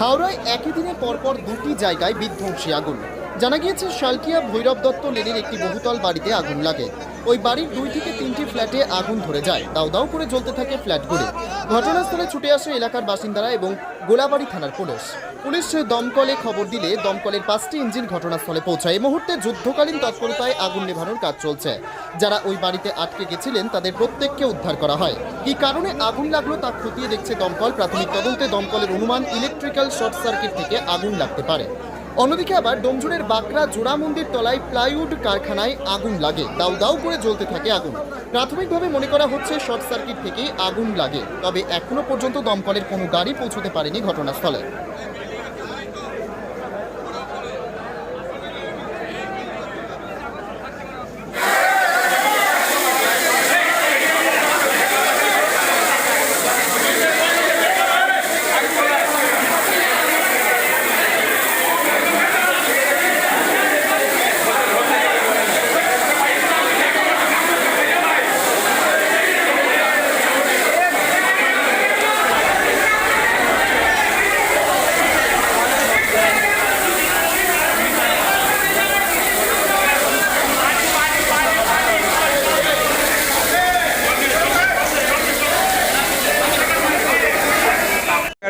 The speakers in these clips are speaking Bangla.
হাওড়ায় একই দিনে পরপর দুটি জায়গায় বিধ্বংসী আগুন। জানা গিয়েছে, শালকিয়া ভৈরব দত্ত লেনের একটি বহুতল বাড়িতে আগুন লাগে। ওই বাড়ির দুই থেকে তিনটি ফ্ল্যাটে আগুন ধরে যায়। দাউ দাও করে জ্বলতে থাকে ফ্ল্যাটগুলি ঘটনাস্থলে ছুটে আসে এলাকার বাসিন্দারা এবং গোলাবাড়ি থানার পুলিশ। পুলিশ দমকলে খবর দিলে দমকলের পাঁচটি ইঞ্জিন ঘটনাস্থলে পৌঁছায়। এই মুহূর্তে যুদ্ধকালীন তৎপরতায় আগুন নেভানোর কাজ চলছে। যারা ওই বাড়িতে আটকে গেছিলেন, তাদের প্রত্যেককে উদ্ধার করা হয়। কী কারণে আগুন লাগল তা খতিয়ে দেখছে দমকল। প্রাথমিক তদন্তে দমকলের অনুমান ইলেকট্রিক্যাল শর্ট সার্কিট থেকে আগুন লাগতে পারে। অন্যদিকে আবার ডোমজুড়ের বাঁকড়া জোড়া মন্দির তলায় প্লাইউড কারখানায় আগুন লাগে। দাউ দাউ করে জ্বলতে থাকে আগুন। প্রাথমিকভাবে মনে করা হচ্ছে শর্ট সার্কিট থেকেই আগুন লাগে, তবে এখনও পর্যন্ত দমকলের কোনো গাড়ি পৌঁছতে পারেনি ঘটনাস্থলে।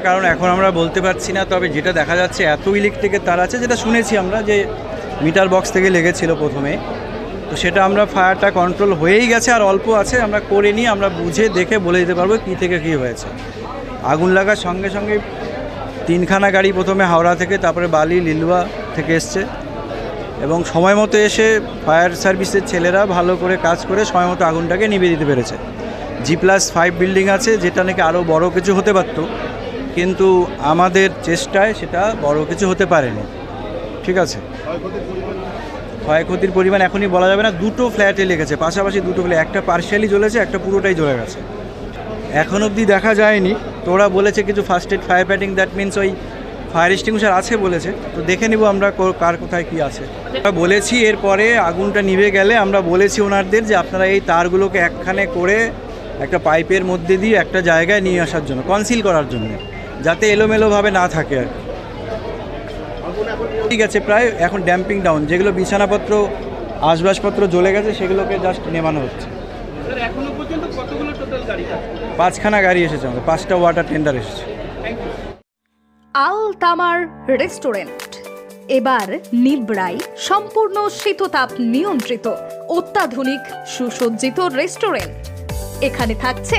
কারণ এখন আমরা বলতে পারছি না, তবে যেটা দেখা যাচ্ছে এত ইলেকট্রিকের তার আছে, যেটা শুনেছি আমরা যে মিটার বক্স থেকে লেগেছিল প্রথমে। তো সেটা আমরা ফায়ারটা কন্ট্রোল হয়েই গেছে আর অল্প আছে, আমরা করে নিয়ে আমরা বুঝে দেখে বলে দিতে পারব কী থেকে কী হয়েছে। আগুন লাগার সঙ্গে সঙ্গে তিনখানা গাড়ি প্রথমে হাওড়া থেকে, তারপরে বালি, লিলুয়া থেকে এসছে। এবং সময় মতো এসে ফায়ার সার্ভিসের ছেলেরা ভালো করে কাজ করে সময় মতো আগুনটাকে নিভিয়ে দিতে পেরেছে। জি প্লাস ফাইভ বিল্ডিং আছে, যেটা নাকি আরও বড় কিছু হতে পারতো। কিন্তু আমাদের চেষ্টায় সেটা বড় কিছু হতে পারেনি। ঠিক আছে? ক্ষয়ক্ষতির পরিমাণ এখনই বলা যাবে না। দুটো ফ্ল্যাটে লেগেছে, পাশাপাশি দুটো ফ্ল্যাট, একটা পার্শিয়ালি জ্বলেছে, একটা পুরোটাই জ্বলে গেছে। এখন অবধি দেখা যায়নি। তো ওরা বলেছে কিছু first aid fire fighting that means ওই ফায়ার এক্সটিংগুশার আছে বলেছে। তো দেখে নিব আমরা কার কোথায় কি আছে। আমরা বলেছি এরপরে আগুনটা নিভে গেলে আমরা বলেছি ওনারদের যে আপনারা এই তারগুলোকে একখানে করে একটা পাইপের মধ্যে দিয়ে একটা জায়গায় নিয়ে আসার জন্য কনসিল করার জন্য। যাতে এলোমেলোভাবে না থাকে আর কি। ঠিক আছে প্রায় এখন ড্যাম্পিং ডাউন যেগুলো বিছানাপত্র আসবাবপত্র জ্বলে গেছে সেগুলোকে জাস্ট নেমানো হচ্ছে। পাঁচখানা গাড়ি এসেছে আমাদের। পাঁচটা ওয়াটার টেন্ডার এসেছে। আল তামার রেস্টুরেন্ট। এবার নিবড়াই সম্পূর্ণ শীততাপ নিয়ন্ত্রিত অত্যাধুনিক সুসজ্জিত রেস্টুরেন্ট। এখানে থাকছে